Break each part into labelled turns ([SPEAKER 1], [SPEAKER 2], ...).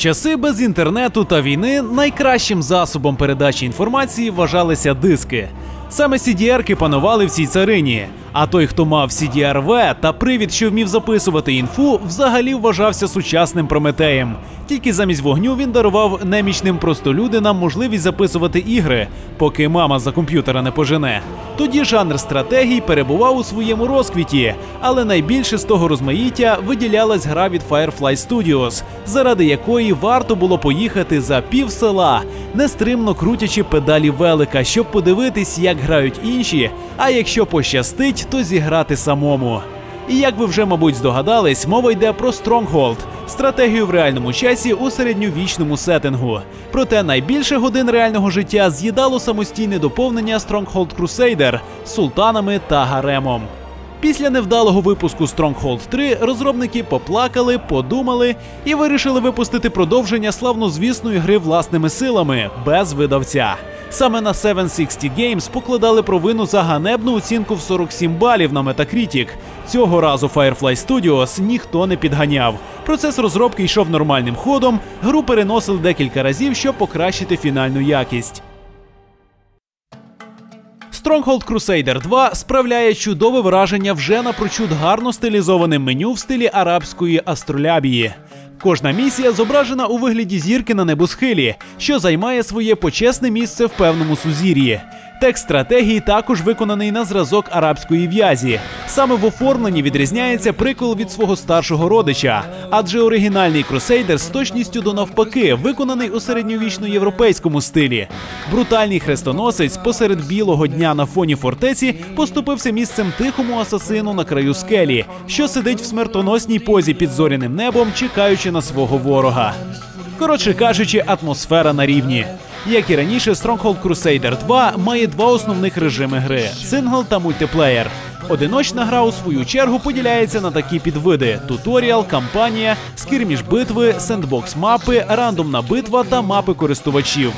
[SPEAKER 1] часи без інтернету та війни найкращим засобом передачі інформації вважалися диски. Саме CDR-ки панували в цій царині. А той, хто мав CDR-V та привід, що вмів записувати інфу, взагалі вважався сучасним прометеєм. Тільки замість вогню він дарував немічним простолюдинам можливість записувати ігри, поки мама за комп'ютера не пожене. Тоді жанр стратегій перебував у своєму розквіті, але найбільше з того розмаїття виділялась гра від Firefly Studios, заради якої варто було поїхати за пів села, нестримно крутячи педалі велика, щоб подивитись, як грають інші. А якщо пощастить, то зіграти самому. І як ви вже, мабуть, здогадались, мова йде про Stronghold – стратегію в реальному часі у середньовічному сеттингу. Проте найбільше годин реального життя з'їдало самостійне доповнення Stronghold Crusader султанами та гаремом. Після невдалого випуску Stronghold 3 розробники поплакали, подумали і вирішили випустити продовження славнозвісної гри власними силами без видавця. Саме на 760 Games покладали провину за ганебну оцінку в 47 балів на Metacritic. Цього разу Firefly Studios ніхто не підганяв. Процес розробки йшов нормальним ходом. Гру переносили декілька разів, щоб покращити фінальну якість. Stronghold Crusader 2 справляє чудове враження вже напрочуд гарно стилізованим меню в стилі арабської астролябії. Кожна місія зображена у вигляді зірки на небосхилі, що займає своє почесне місце в певному сузір'ї. Текст стратегії також виконаний на зразок арабської в'язі. Саме в оформленні відрізняється прикол від свого старшого родича, адже оригінальний Crusader з точністю до навпаки виконаний у середньовічно-європейському стилі. Брутальний хрестоносець посеред білого дня на фоні фортеці поступився місцем тихому асасину на краю скелі, що сидить в смертоносній позі під зоряним небом, чекаючи на свого ворога. Коротше кажучи, атмосфера на рівні. Як і раніше, Stronghold Crusader 2 має два основних режими гри сингл та мультиплеєр. Одиночна гра у свою чергу поділяється на такі підвиди: туторіал, кампанія, скірміж битви, сендбокс мапи, рандомна битва та мапи користувачів.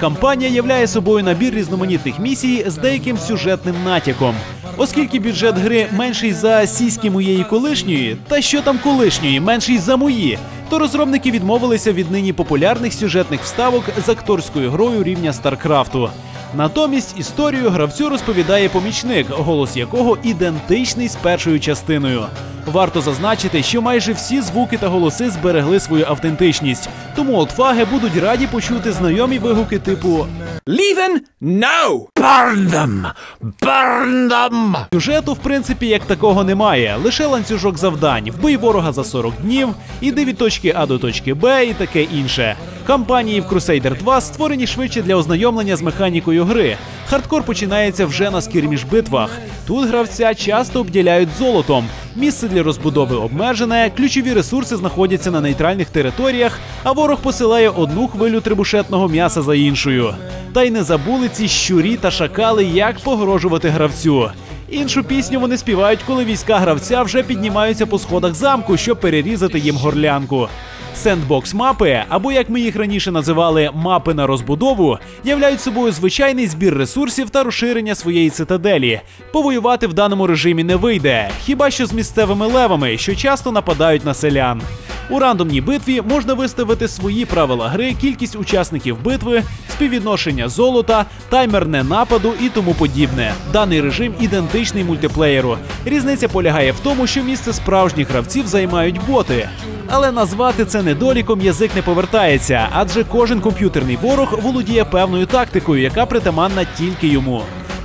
[SPEAKER 1] Кампанія являє собою набір різноманітних місій з деяким сюжетним натяком. Оскільки бюджет гри менший за сіськи моєї колишньої, та що там колишньої, менший за мої, то розробники відмовилися від нині популярних сюжетних вставок з акторською грою рівня Старкрафту. Натомість історію гравцю розповідає помічник, голос якого ідентичний з першою частиною. Варто зазначити, що майже всі звуки та голоси зберегли свою автентичність, тому олдфаги будуть раді почути знайомі вигуки типу
[SPEAKER 2] Leaving? No! Burn them! Burn them!
[SPEAKER 1] Сюжету, в принципі, як такого немає. Лише ланцюжок завдань, вбий ворога за 40 днів, іди від точки А до точки Б і таке інше. Кампанії в Crusader 2 створені швидше для ознайомлення з механікою гри. Хардкор починається вже на скірміж битвах. Тут гравця часто обділяють золотом. Місце для розбудови обмежене, ключові ресурси знаходяться на нейтральних територіях, а ворог посилає одну хвилю трибушетного м'яса за іншою. Та й не забули ці щурі та шакали, як погрожувати гравцю. Іншу пісню вони співають, коли війська гравця вже піднімаються по сходах замку, щоб перерізати їм горлянку. Сендбокс мапи, або як ми їх раніше називали мапи на розбудову, являють собою звичайний збір ресурсів та розширення своєї цитаделі. Повоювати в даному режимі не вийде, хіба що з місцевими левами, що часто нападають на селян. У рандомній битві можна виставити свої правила гри, кількість учасників битви, співвідношення золота, таймер ненападу і тому подібне. Даний режим ідентичний мультиплеєру. Різниця полягає в тому, що місце справжніх гравців займають боти. Але назвати це недоліком язик не повертається, адже кожен комп'ютерний ворог володіє певною тактикою, яка притаманна тільки йому.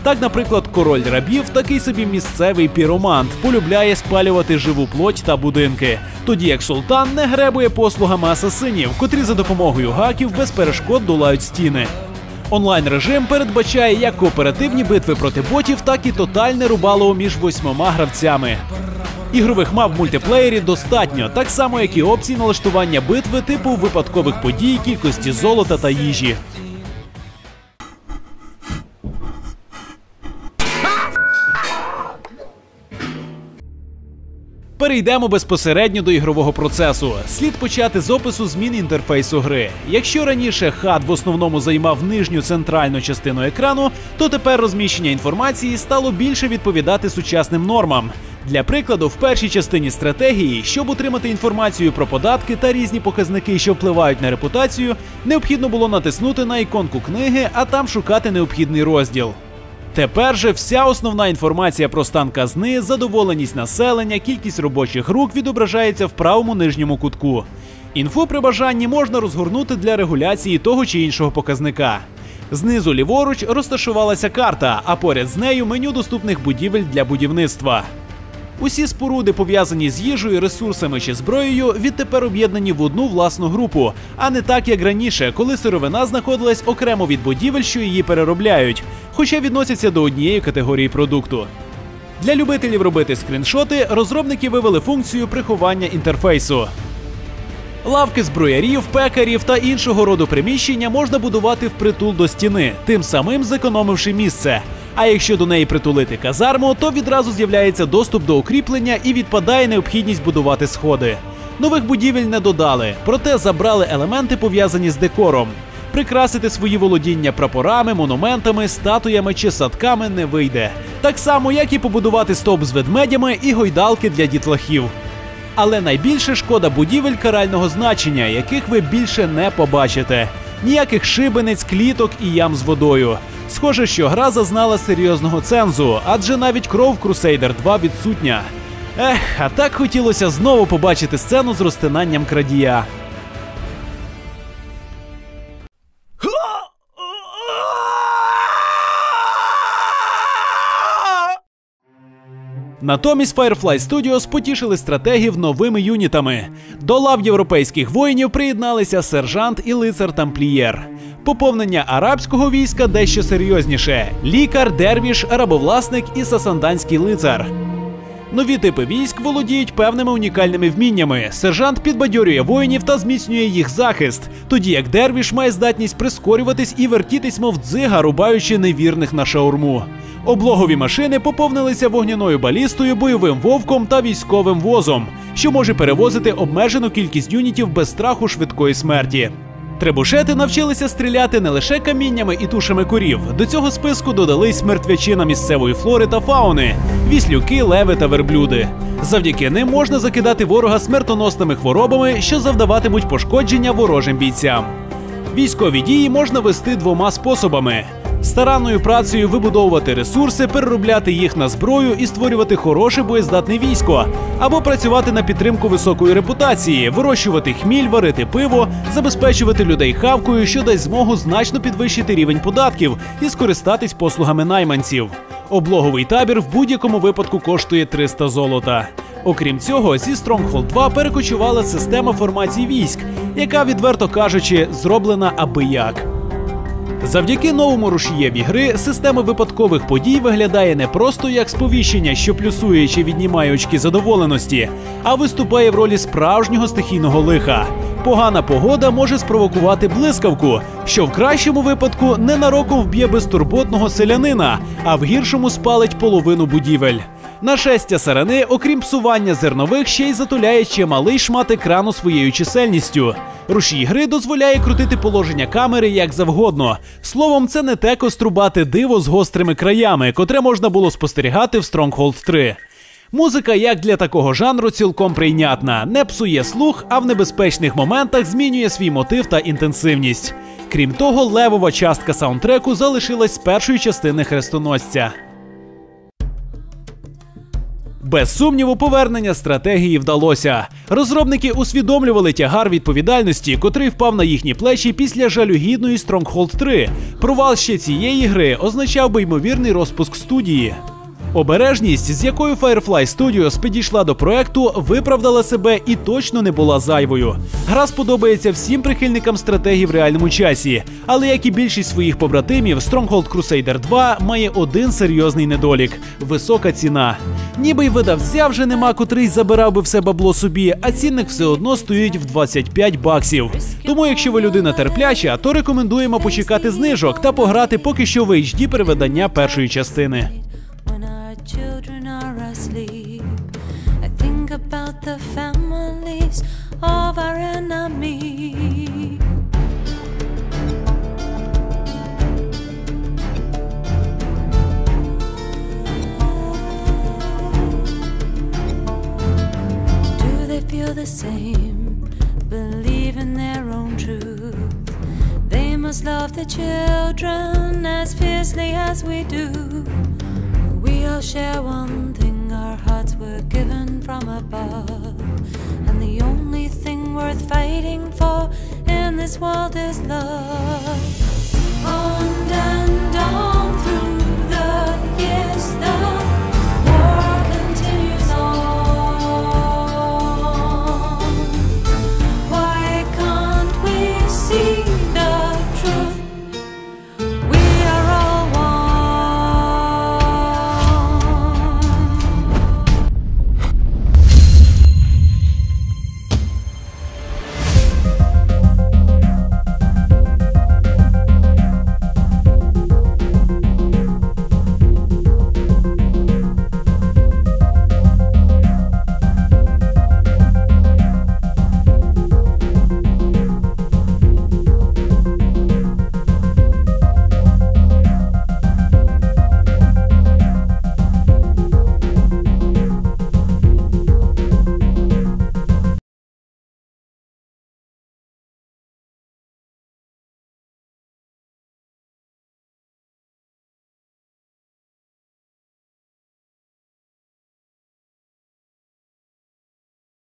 [SPEAKER 1] Так, наприклад, король рабів, такий собі місцевий піромант, полюбляє спалювати живу плоть та будинки, тоді як султан не гребує послугами асасинів, котрі за допомогою гаків без перешкод долають стіни. Онлайн режим передбачає як кооперативні битви проти ботів, так і тотальне рубало між восьмома гравцями. Ігрових мап в мультиплеєрі достатньо, так само як і опцій налаштування битви типу випадкових подій, кількості золота та їжі. Перейдемо безпосередньо до ігрового процесу. Слід почати з опису змін інтерфейсу гри. Якщо раніше хат в основному займав нижню центральну частину екрану, то тепер розміщення інформації стало більше відповідати сучасним нормам. Для прикладу, в першій частині стратегії, щоб отримати інформацію про податки та різні показники, що впливають на репутацію, необхідно було натиснути на іконку книги, а там шукати необхідний розділ. Тепер же вся основна інформація про стан казни, задоволеність населення, кількість робочих рук відображається в правому нижньому кутку. Інфу при бажанні можна розгорнути для регуляції того чи іншого показника. Знизу ліворуч розташувалася карта, а поряд з нею меню доступних будівель для будівництва. Усі споруди, пов'язані з їжею, ресурсами чи зброєю, відтепер об'єднані в одну власну групу, а не так, як раніше, коли сировина знаходилась окремо від будівель, що її переробляють, хоча відносяться до однієї категорії продукту. Для любителів робити скріншоти розробники вивели функцію приховання інтерфейсу. Лавки зброярів, пекарів та іншого роду приміщення можна будувати впритул до стіни, тим самим зекономивши місце. А якщо до неї притулити казарму, то відразу з'являється доступ до укріплення і відпадає необхідність будувати сходи. Нових будівель не додали, проте забрали елементи, пов'язані з декором. Прикрасити свої володіння прапорами, монументами, статуями чи садками не вийде. Так само, як і побудувати стовп з ведмедями і гойдалки для дітлахів. Але найбільше шкода будівель карального значення, яких ви більше не побачите. Ніяких шибениць, кліток і ям з водою. Схоже, що гра зазнала серйозного цензу, адже навіть кров Crusader 2 відсутня. Ех, а так хотілося знову побачити сцену з розтинанням крадія. Натомість Firefly Studios потішили стратегів новими юнітами. До лав європейських воїнів приєдналися сержант і лицар тамплієр. Поповнення арабського війська дещо серйозніше: лікар, дервіш, рабовласник і сасанданський лицар. Нові типи військ володіють певними унікальними вміннями. Сержант підбадьорює воїнів та зміцнює їх захист, тоді як дервіш має здатність прискорюватись і вертітись, мов дзига, рубаючи невірних на шаурму. Облогові машини поповнилися вогняною балістою, бойовим вовком та військовим возом, що може перевозити обмежену кількість юнітів без страху швидкої смерті. Требушети навчилися стріляти не лише каміннями і тушами корів. До цього списку додались мертвячина місцевої флори та фауни, віслюки, леви та верблюди. Завдяки ним можна закидати ворога смертоносними хворобами, що завдаватимуть пошкодження ворожим бійцям. Військові дії можна вести двома способами: старанною працею вибудовувати ресурси, переробляти їх на зброю і створювати хороше боєздатне військо, або працювати на підтримку високої репутації, вирощувати хміль, варити пиво, забезпечувати людей хавкою, що дасть змогу значно підвищити рівень податків і скористатись послугами найманців. Облоговий табір в будь-якому випадку коштує 300 золота. Окрім цього, зі Stronghold 2 перекочувала система формації військ, яка, відверто кажучи, зроблена аби як. Завдяки новому рушієві гри система випадкових подій виглядає не просто як сповіщення, що плюсує чи віднімає очки задоволеності, а виступає в ролі справжнього стихійного лиха. Погана погода може спровокувати блискавку, що в кращому випадку ненароком вб'є безтурботного селянина, а в гіршому спалить половину будівель. Нашестя сарани, окрім псування зернових, ще й затуляє чималий шмат екрану своєю чисельністю. Рушій гри дозволяє крутити положення камери як завгодно. Словом, це не те кострубати диво з гострими краями, котре можна було спостерігати в Stronghold 3. Музика, як для такого жанру, цілком прийнятна, не псує слух, а в небезпечних моментах змінює свій мотив та інтенсивність. Крім того, левова частка саундтреку залишилась з першої частини хрестоносця. Без сумніву, повернення стратегії вдалося. Розробники усвідомлювали тягар відповідальності, котрий впав на їхні плечі після жалюгідної Stronghold 3. Провал ще цієї гри означав би ймовірний розпуск студії. Обережність, з якою Firefly Studios підійшла до проекту, виправдала себе і точно не була зайвою. Гра сподобається всім прихильникам стратегії в реальному часі, але як і більшість своїх побратимів, Stronghold Crusader 2 має один серйозний недолік висока ціна. Ніби й видавця вже нема, котрий забирав би все бабло собі, а цінник все одно стоїть в 25 баксів. Тому, якщо ви людина терпляча, то рекомендуємо почекати знижок та пограти поки що в HD переведення першої частини.
[SPEAKER 3] the families of our enemies. Do they feel the same? Believe in their own truth. They must love the children as fiercely as we do. We all share one thing were given from above. And the only thing worth fighting for in this world is love.